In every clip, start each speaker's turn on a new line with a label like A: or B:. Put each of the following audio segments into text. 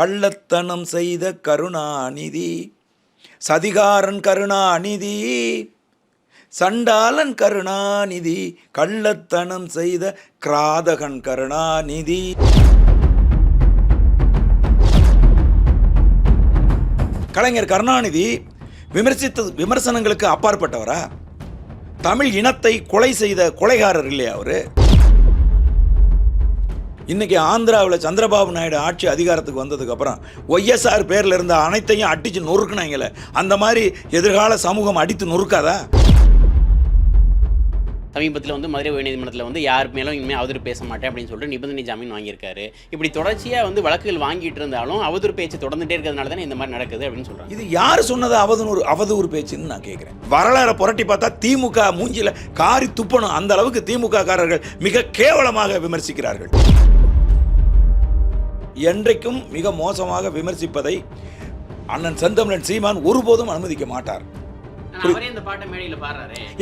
A: கள்ளத்தனம் செய்த கருணாநிதி சதிகாரன் கருணாநிதி சண்டாளன் கருணாநிதி கள்ளத்தனம் செய்த கிராதகன் கருணாநிதி. கலைஞர் கருணாநிதி விமர்சித்த விமர்சனங்களுக்கு அப்பாற்பட்டவரா? தமிழ் இனத்தை கொலை செய்த கொலைகாரர் இல்லையா அவர்? இன்னைக்கு ஆந்திராவில் சந்திரபாபு நாயுடு ஆட்சி அதிகாரத்துக்கு வந்ததுக்கு அப்புறம் ஒய்எஸ்ஆர் பேர்ல இருந்த அனைத்தையும் அடிச்சு நொறுக்குனாங்களே. அந்த மாதிரி எதிர்கால சமூகம் அடித்து நொறுக்காதா?
B: சமீபத்தில் வந்து மதுரை உயர்நீதிமன்றத்தில் வந்து யார் மேலும் இனிமேல் அவதூறு பேச மாட்டேன் அப்படின்னு சொல்லிட்டு நிபந்தனை ஜாமீன் வாங்கியிருக்காரு. இப்படி தொடர்ச்சியாக வந்து வழக்குகள் வாங்கிட்டு இருந்தாலும் அவதூறு பேச்சு தொடர்ந்துட்டே இருக்கிறதுனால தானே இந்த மாதிரி நடக்குது அப்படின்னு சொல்கிறாங்க
A: இது யார் சொன்னது அவதூறு அவதூறு பேச்சுன்னு நான் கேட்குறேன் வரலாறை புரட்டி பார்த்தா திமுக மூஞ்சில காரி துப்பணும் அந்த அளவுக்கு திமுக காரர்கள் மிக கேவலமாக விமர்சிக்கிறார்கள். என்றைக்கும் மிக மோசமாக விமர்சிப்பதை அண்ணன் செந்தமிழன் சீமான் ஒருபோதும் அனுமதிக்க மாட்டார்.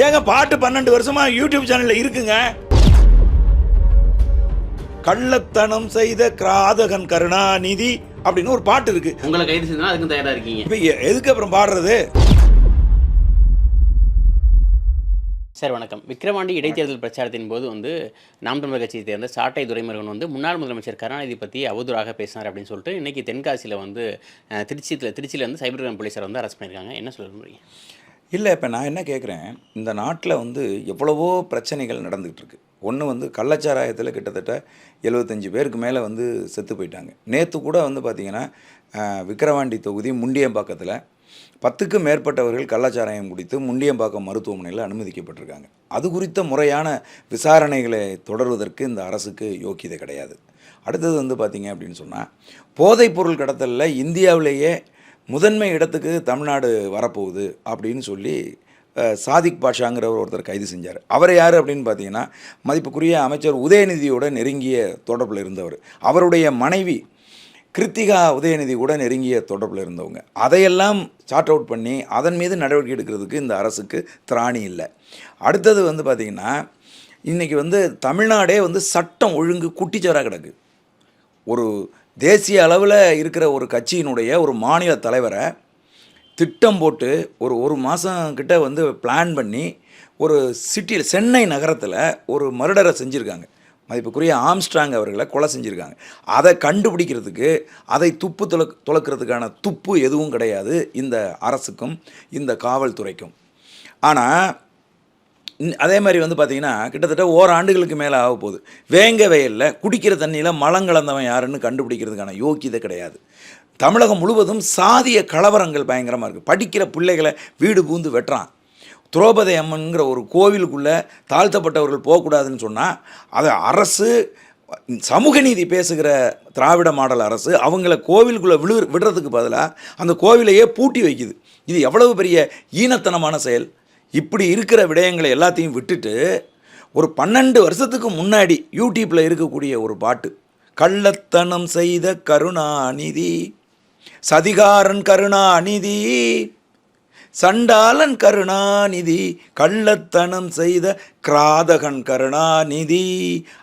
A: ஏங்க பாட்டு பன்னெண்டு வருஷமா யூடியூப் சேனல்ல இருக்குங்க. கள்ளத்தனம் செய்த கிராதகன் கருணாநிதி அப்படின்னு ஒரு பாட்டு இருக்கு.
B: உங்களை கைது செஞ்சா அதுக்கும் தயாராக இருக்கீங்க.
A: எதுக்கு அப்புறம் பாடுறது?
B: சார் வணக்கம். விக்ரவாண்டி இடைத்தேர்தல் பிரச்சாரத்தின் போது வந்து நாம் தமிழர் கட்சியை சேர்ந்த சாட்டை துரைமுருகன் வந்து முன்னாள் முதலமைச்சர் கருணாநிதி பற்றி அவதூறாக பேசினார் அப்படின்னு சொல்லிட்டு இன்றைக்கி தென்காசியில் வந்து திருச்சியில் திருச்சியில் வந்து சைபர் கிரைம் போலீஸார் வந்து அரெஸ்ட் பண்ணியிருக்காங்க. என்ன சொல்ல முடியும்
A: இல்லை இப்போ நான் என்ன கேட்குறேன் இந்த நாட்டில் வந்து எவ்வளவோ பிரச்சனைகள் நடந்துகிட்டு இருக்கு. ஒன்று வந்து கள்ளச்சாராயத்தில் கிட்டத்தட்ட எழுபத்தஞ்சு பேருக்கு மேலே வந்து செத்து போயிட்டாங்க. நேற்று கூட வந்து பார்த்திங்கன்னா விக்கிரவாண்டி தொகுதி முண்டியம்பாக்கத்தில் பத்துக்கும் மேற்பட்டவர்கள் கள்ளச்சாராயம் குடித்து முண்டியம்பாக்கம் மருத்துவமனையில் அனுமதிக்கப்பட்டிருக்காங்க. அது குறித்த முறையான விசாரணைகளை தொடர்வதற்கு இந்த அரசுக்கு யோக்கியதை கிடையாது. அடுத்தது வந்து பார்த்திங்க அப்படின்னு சொன்னால் போதைப்பொருள் கடத்தலில் இந்தியாவிலேயே முதன்மை இடத்துக்கு தமிழ்நாடு வரப்போகுது அப்படின்னு சொல்லி சாதிக் பாஷாங்கிறவர் ஒருத்தர் கைது செஞ்சார். அவர் யார் அப்படின்னு பார்த்தீங்கன்னா மதிப்புக்குரிய அமைச்சர் உதயநிதியோட நெருங்கிய தொடர்பில் இருந்தவர். அவருடைய மனைவி கிருத்திகா உதயநிதி கூட நெருங்கிய தொடர்பில் இருந்தவங்க. அதையெல்லாம் சார்ட் அவுட் பண்ணி அதன் மீது நடவடிக்கை எடுக்கிறதுக்கு இந்த அரசுக்கு திராணி இல்லை. அடுத்தது வந்து பார்த்திங்கன்னா இன்றைக்கி வந்து தமிழ்நாடே வந்து சட்டம் ஒழுங்கு குட்டிச்சோராக கிடக்கு. ஒரு தேசிய அளவில் இருக்கிற ஒரு கட்சியினுடைய ஒரு மாநில தலைவரை திட்டம் போட்டு ஒரு ஒரு மாதம் கிட்ட வந்து பிளான் பண்ணி ஒரு சிட்டியில் சென்னை நகரத்தில் ஒரு மர்டரை செஞ்சுருக்காங்க. மதிப்புக்குரிய ஆம்ஸ்ட்ராங் அவர்களை கொலை செஞ்சுருக்காங்க. அதை கண்டுபிடிக்கிறதுக்கு அதை துப்பு துளக் துளக்கிறதுக்கான துப்பு எதுவும் கிடையாது இந்த அரசுக்கும் இந்த காவல்துறைக்கும். ஆனால் அதே மாதிரி வந்து பார்த்திங்கன்னா கிட்டத்தட்ட ஓராண்டுகளுக்கு மேலே ஆக போகுது. வேங்க வயலில் குடிக்கிற தண்ணியில் மலம் கலந்தவன் யாருன்னு கண்டுபிடிக்கிறதுக்கான யோக்கியதை கிடையாது. தமிழகம் முழுவதும் சாதிய கலவரங்கள் பயங்கரமாக இருக்குது படிக்கிற பிள்ளைகளை வீடு பூந்து வெட்டுறான். துரோபதி அம்மன்கிற ஒரு கோவிலுக்குள்ளே தாழ்த்தப்பட்டவர்கள் போகக்கூடாதுன்னு சொன்னால் அதை அரசு சமூக நீதி பேசுகிற திராவிட மாடல் அரசு அவங்கள கோவிலுக்குள்ளே விழு விடுறதுக்கு பதிலாக அந்த கோவிலையே பூட்டி வைக்குது. இது எவ்வளவு பெரிய ஈனத்தனமான செயல். இப்படி இருக்கிற விடயங்களை எல்லாத்தையும் விட்டுட்டு ஒரு பன்னெண்டு வருஷத்துக்கு முன்னாடி யூடியூப்பில் இருக்கக்கூடிய ஒரு பாட்டு கள்ளத்தனம் செய்த கருணாநிதி சதிகாரன் கருணாநிதி சண்டாளன் கருணாநிதி கள்ளத்தனம் செய்த கிராதகன் கருணாநிதி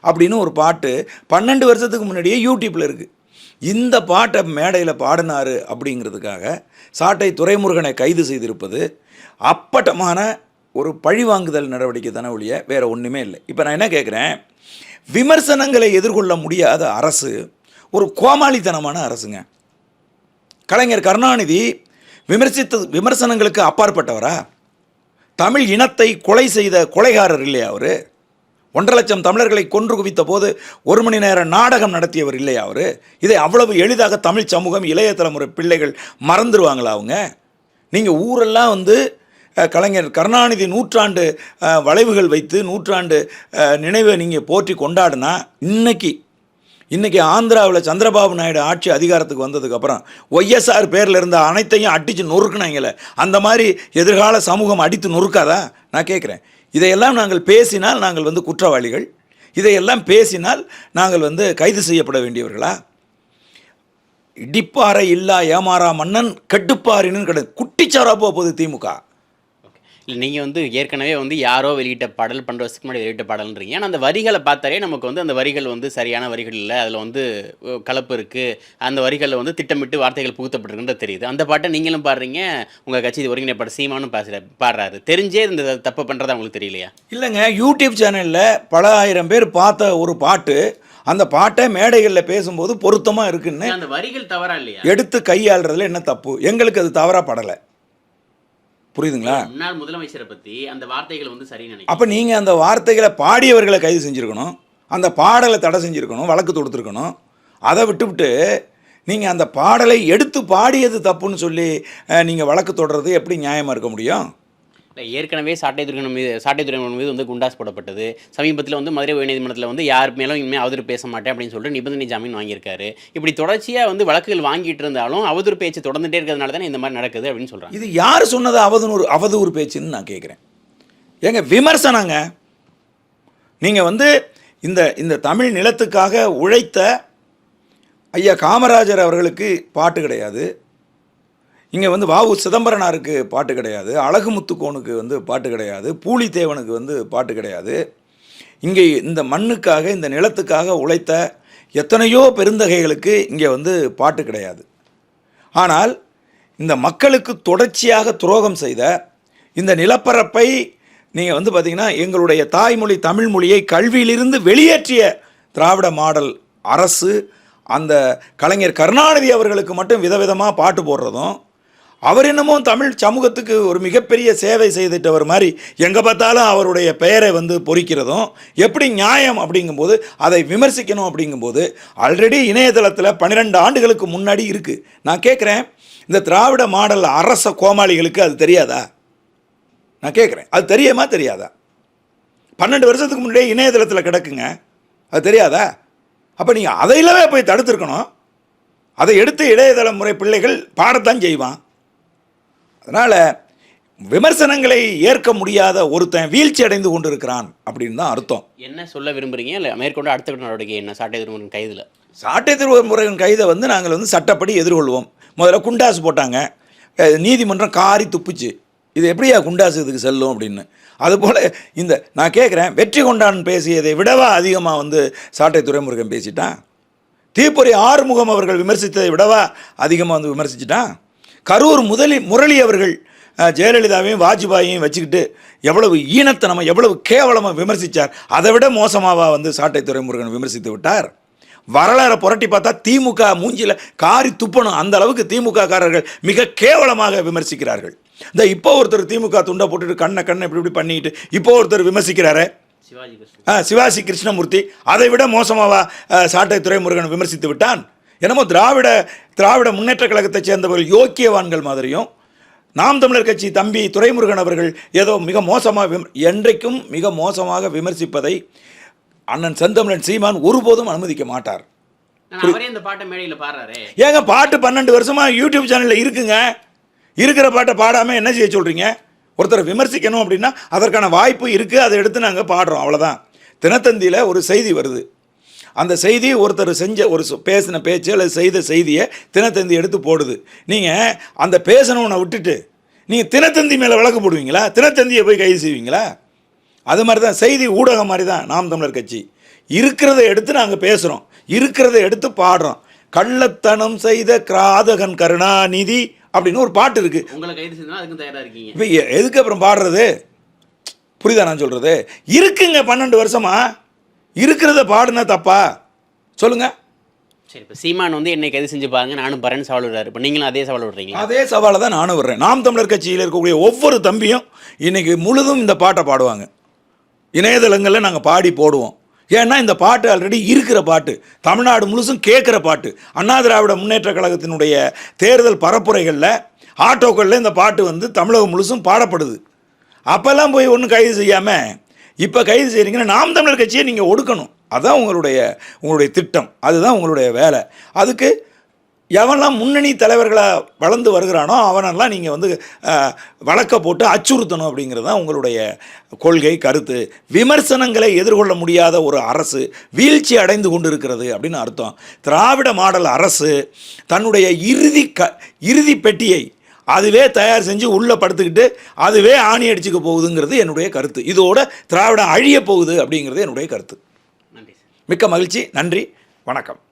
A: அப்படின்னு ஒரு பாட்டு பன்னெண்டு வருஷத்துக்கு முன்னாடியே யூடியூப்பில் இருக்குது இந்த பாட்டை மேடையில் பாடினாரு அப்படிங்கிறதுக்காக சாட்டை துரைமுருகனை கைது செய்திருப்பது அப்பட்டமான ஒரு பழிவாங்குதல் நடவடிக்கை தானே ஒழிய வேறு ஒன்றுமே இல்லை. இப்போ நான் என்ன கேட்குறேன் விமர்சனங்களை எதிர்கொள்ள முடியாத அரசு ஒரு கோமாளித்தனமான அரசுங்க. கலைஞர் கருணாநிதி விமர்சித்த விமர்சனங்களுக்கு அப்பாற்பட்டவரா? தமிழ் இனத்தை கொலை செய்த கொலைகாரர் இல்லையா அவர்? ஒன்றரை லட்சம் தமிழர்களை கொன்று குவித்த போது ஒரு மணி நேர நாடகம் நடத்தியவர் இல்லையா அவர்? இதை அவ்வளவு எளிதாக தமிழ் சமூகம் இளைய தலைமுறை பிள்ளைகள் மறந்துடுவாங்களா அவங்க? நீங்கள் ஊரெல்லாம் வந்து கலைஞர் கருணாநிதி நூற்றாண்டு வளைவுகள் வைத்து நூற்றாண்டு நினைவை நீங்கள் போற்றி கொண்டாடினா இன்னைக்கு இன்றைக்கி ஆந்திராவில் சந்திரபாபு நாயுடு ஆட்சி அதிகாரத்துக்கு வந்ததுக்கப்புறம் ஒய்எஸ்ஆர் பேரில் இருந்த அனைத்தையும் அடித்து நொறுக்கினாங்களே. அந்த மாதிரி எதிர்கால சமூகம் அடித்து நொறுக்காதா? நான் கேட்குறேன் இதையெல்லாம் நாங்கள் பேசினால் நாங்கள் வந்து குற்றவாளிகள். இதையெல்லாம் பேசினால் நாங்கள் வந்து கைது செய்யப்பட வேண்டியவர்களா? இடிப்பாறை இல்லா ஏமாறா மன்னன் கெட்டுப்பாரின்னு கிடையாது குட்டிச்சாரா போகுது திமுக.
B: இல்லை நீங்கள் வந்து ஏற்கனவே வந்து யாரோ வெளியிட்ட பாடல் பன்னெண்டு வருஷத்துக்கு முன்னாடி வெளியிட்ட பாடல்ன்றீங்க. ஆனால் அந்த வரிகளை பார்த்தாலே நமக்கு வந்து அந்த வரிகள் வந்து சரியான வரிகள் இல்லை. அதில் வந்து கலப்பு இருக்குது அந்த வரிகளில் வந்து திட்டமிட்டு வார்த்தைகள் புகுத்தப்பட்டிருக்குன்றது தெரியுது. அந்த பாட்டை நீங்களும் பாடுறீங்க. உங்கள் கட்சி ஒருங்கிணைப்பாடு சீமானும் பேசுகிற பாடுறாரு. தெரிஞ்சே இந்த தப்பு பண்ணுறது அவங்களுக்கு தெரியலையா?
A: இல்லைங்க. யூடியூப் சேனலில் பல ஆயிரம் பேர் பார்த்த ஒரு பாட்டு அந்த பாட்டை மேடைகளில் பேசும்போது பொருத்தமாக இருக்குன்னு
B: அந்த வரிகள் தவறா இல்லையா?
A: எடுத்து கையாளுறதுல என்ன தப்பு? எங்களுக்கு அது தவறாக படலை. புரியுதுங்களா?
B: முன்னாள் முதலமைச்சரை பற்றி அந்த வார்த்தைகள் வந்து சரின்னு
A: அப்போ நீங்கள் அந்த வார்த்தைகளை பாடியவர்களை கைது செஞ்சுருக்கணும். அந்த பாடலை தடை செஞ்சுருக்கணும் வழக்கு தொடுத்துருக்கணும். அதை விட்டுவிட்டு நீங்கள் அந்த பாடலை எடுத்து பாடியது தப்புன்னு சொல்லி நீங்கள் வழக்கு தொடர்றது எப்படி நியாயமாக இருக்க முடியும்?
B: இல்லை ஏற்கனவே சாட்டை துறைமுகம் மீது சாட்டை துறைமுகம் மீது வந்து குண்டாஸ் போடப்பட்டது. சமீபத்தில் வந்து மதுரை உயர்நீதிமன்றத்தில் வந்து யார் மேலும் இனிமேல் அவதூறு பேச மாட்டேன் அப்படின்னு சொல்லிட்டு நிபந்தனை ஜாமீன் வாங்கியிருக்காரு. இப்படி தொடர்ச்சியாக வந்து வழக்குகள் வாங்கிட்டு இருந்தாலும் அவதூறு பேச்சு தொடர்ந்துட்டே இருக்கிறதுனால தானே இந்த மாதிரி நடக்குது அப்படின்னு சொல்கிறாங்க
A: இது யார் சொன்னது அவதூறு அவதூறு பேச்சுன்னு நான் கேட்குறேன். ஏங்க விமர்சனங்க. நீங்கள் வந்து இந்த இந்த தமிழ் நிலத்துக்காக உழைத்த ஐயா காமராஜர் அவர்களுக்கு பாட்டு கிடையாது. இங்கே வந்து வாவு சிதம்பரனாருக்கு பாட்டு கிடையாது. அழகு முத்துக்கோனுக்கு வந்து பாட்டு கிடையாது. பூலித்தேவனுக்கு வந்து பாட்டு கிடையாது. இங்கே இந்த மண்ணுக்காக இந்த நிலத்துக்காக உழைத்த எத்தனையோ பெருந்தகைகளுக்கு இங்கே வந்து பாட்டு கிடையாது. ஆனால் இந்த மக்களுக்கு தொடர்ச்சியாக துரோகம் செய்த இந்த நிலப்பரப்பை நீங்கள் வந்து பார்த்தீங்கன்னா எங்களுடைய தாய்மொழி தமிழ் மொழியை கல்வியிலிருந்து வெளியேற்றிய திராவிட மாடல் அரசு அந்த கலைஞர் கருணாநிதி அவர்களுக்கு மட்டும் விதவிதமாக பாட்டு போடுறதும் அவர் என்னமோ தமிழ் சமூகத்துக்கு ஒரு மிகப்பெரிய சேவை செய்துட்டவர் மாதிரி எங்கே பார்த்தாலும் அவருடைய பெயரை வந்து பொறிக்கிறதும் எப்படி நியாயம் அப்படிங்கும்போது அதை விமர்சிக்கணும் அப்படிங்கும்போது ஆல்ரெடி இணையதளத்தில் பன்னிரெண்டு ஆண்டுகளுக்கு முன்னாடி இருக்குது நான் கேட்குறேன் இந்த திராவிட மாடல் அரச கோமாளிகளுக்கு அது தெரியாதா? நான் கேட்குறேன் அது தெரியுமா தெரியாதா? பன்னெண்டு வருஷத்துக்கு முன்னாடியே இணையதளத்தில் கிடக்குங்க அது தெரியாதா? அப்போ நீங்கள் அதையிலவே போய் தடுத்துருக்கணும். அதை எடுத்து இணையதள முறை பிள்ளைகள் பாடத்தான் செய்வான். அதனால் விமர்சனங்களை ஏற்க முடியாத ஒருத்தன் வீழ்ச்சி அடைந்து கொண்டிருக்கிறான் அப்படின்னு தான் அர்த்தம்.
B: என்ன சொல்ல விரும்புறீங்க? இல்லை மேற்கொண்டு அடுத்த நடவடிக்கை என்ன சாட்டை துறைமுகம் கைதில்?
A: சாட்டை திருமுருகன் கைதை வந்து நாங்கள் வந்து சட்டப்படி எதிர்கொள்வோம். முதல்ல குண்டாசு போட்டாங்க. நீதிமன்றம் காரி துப்புச்சு. இது எப்படியா குண்டாசு இதுக்கு செல்லும் அப்படின்னு. அதுபோல் இந்த நான் கேட்குறேன் வெற்றி கொண்டான் பேசியதை விடவா அதிகமாக வந்து சாட்டை துறைமுருகன் பேசிட்டான்? தீப்பொறி ஆறுமுகம் அவர்கள் விமர்சித்ததை விடவா அதிகமாக வந்து விமர்சிச்சிட்டான்? கரூர் முதலி முரளி அவர்கள் ஜெயலலிதாவையும் வாஜ்பாயையும் வச்சுக்கிட்டு எவ்வளவு ஈனத்தனமாக எவ்வளவு கேவலமாக விமர்சித்தார் அதை விட மோசமாவா வந்து சாட்டை துறைமுருகன் விமர்சித்து விட்டார். வரலாறை புரட்டி பார்த்தா திமுக மூஞ்சில காரி துப்பணும் அந்த அளவுக்கு திமுக காரர்கள் மிக கேவலமாக விமர்சிக்கிறார்கள். இந்த இப்போ ஒருத்தர் திமுக துண்டை போட்டுட்டு கண்ணை கண்ணை இப்படி இப்படி பண்ணிட்டு இப்போ ஒருத்தர் விமர்சிக்கிறாரு.
B: சிவாஜி
A: கிருஷ்ணமூர்த்தி அதை விட மோசமாவா சாட்டை துரைமுருகன் விமர்சித்து விட்டான். என்னமோ திராவிட திராவிட முன்னேற்ற கழகத்தைச் சேர்ந்தவர்கள் யோக்கியவான்கள் மாதிரியும் நாம் தமிழர் கட்சி தம்பி துரைமுருகன் அவர்கள் ஏதோ மிக மோசமாக விம என்றைக்கும் மிக மோசமாக விமர்சிப்பதை அண்ணன் செந்தமிழன் சீமான் ஒருபோதும் அனுமதிக்க மாட்டார்.
B: நான் அவரே இந்த பாட்டை மேடையில் பாடுறாரே.
A: ஏங்க பாட்டு பன்னெண்டு வருஷமா யூடியூப் சேனலில் இருக்குங்க. இருக்கிற பாட்டை பாடாமல் என்ன செய்ய சொல்கிறீங்க ஒருத்தரை விமர்சிக்கணும் அப்படின்னா அதற்கான வாய்ப்பு இருக்குது அதை எடுத்து நாங்கள் பாடுறோம் அவ்வளோதான் தினத்தந்தியில் ஒரு செய்தி வருது. அந்த செய்தி ஒருத்தர் செஞ்ச ஒரு பேசின பேச்சு அல்லது செய்த செய்தியை தினத்தந்தி எடுத்து போடுது. நீங்கள் அந்த பேசணும்னை விட்டுட்டு நீங்கள் தினத்தந்தி மேலே வழக்கு போடுவீங்களா? தினத்தந்தியை போய் கைது செய்வீங்களா? அது மாதிரி தான் செய்தி ஊடகம் மாதிரி தான் நாம் தமிழர் கட்சி. இருக்கிறத எடுத்து நாங்கள் பேசுகிறோம் இருக்கிறத எடுத்து பாடுறோம். கள்ளத்தனம் செய்த கிராதகன் கருணாநிதி அப்படின்னு ஒரு பாட்டு
B: இருக்கீங்க.
A: இப்போ எதுக்கு அப்புறம் பாடுறது? புரியுதா நான் சொல்கிறது இருக்குங்க பன்னெண்டு வருஷமா. இருக்கிறத பாடுனா தப்பா? சொல்லுங்க.
B: சரி இப்போ சீமான் வந்து என்னை கைது செஞ்சு பாருங்க நானும் பரன் சவால் விடுறாரு. இப்போ நீங்களும் அதே சவால் விடுறீங்களா?
A: அதே சவாலை தான் நானும் வர்றேன் நாம் தமிழர் கட்சியில் இருக்கக்கூடிய ஒவ்வொரு தம்பியும் இன்னைக்கு முழுதும் இந்த பாட்டை பாடுவாங்க. இணையதளங்களில் நாங்கள் பாடி போடுவோம். ஏன்னா இந்த பாட்டு ஆல்ரெடி இருக்கிற பாட்டு. தமிழ்நாடு முழுசும் கேட்குற பாட்டு. அண்ணா திராவிட முன்னேற்ற கழகத்தினுடைய தேர்தல் பரப்புரைகளில் ஆட்டோக்களில் இந்த பாட்டு வந்து தமிழகம் முழுசும் பாடப்படுது. அப்போல்லாம் போய் ஒன்றும் கைது செய்யாமல் இப்போ கைது செய்கிறீங்கன்னா நாம் தமிழர் கட்சியை நீங்கள் ஒடுக்கணும். அதுதான் உங்களுடைய உங்களுடைய திட்டம். அதுதான் உங்களுடைய வேலை. அதுக்கு எவன்லாம் முன்னணி தலைவர்களாக வளர்ந்து வருகிறானோ அவனெல்லாம் நீங்கள் வந்து வழக்க போட்டு அச்சுறுத்தணும் அப்படிங்கிறது தான் உங்களுடைய கொள்கை கருத்து. விமர்சனங்களை எதிர்கொள்ள முடியாத ஒரு அரசு வீழ்ச்சி அடைந்து கொண்டிருக்கிறது அப்படின்னு அர்த்தம். திராவிட மாடல் அரசு தன்னுடைய இறுதி க இறுதி பெட்டியை அதுவே தயார் செஞ்சு உள்ளே படுத்துக்கிட்டு அதுவே ஆணி அடிச்சுக்க போகுதுங்கிறது என்னுடைய கருத்து. இதோட திராவிடம் அழிய போகுது அப்படிங்கிறது என்னுடைய கருத்து.
B: நன்றி சார்.
A: மிக்க மகிழ்ச்சி. நன்றி. வணக்கம்.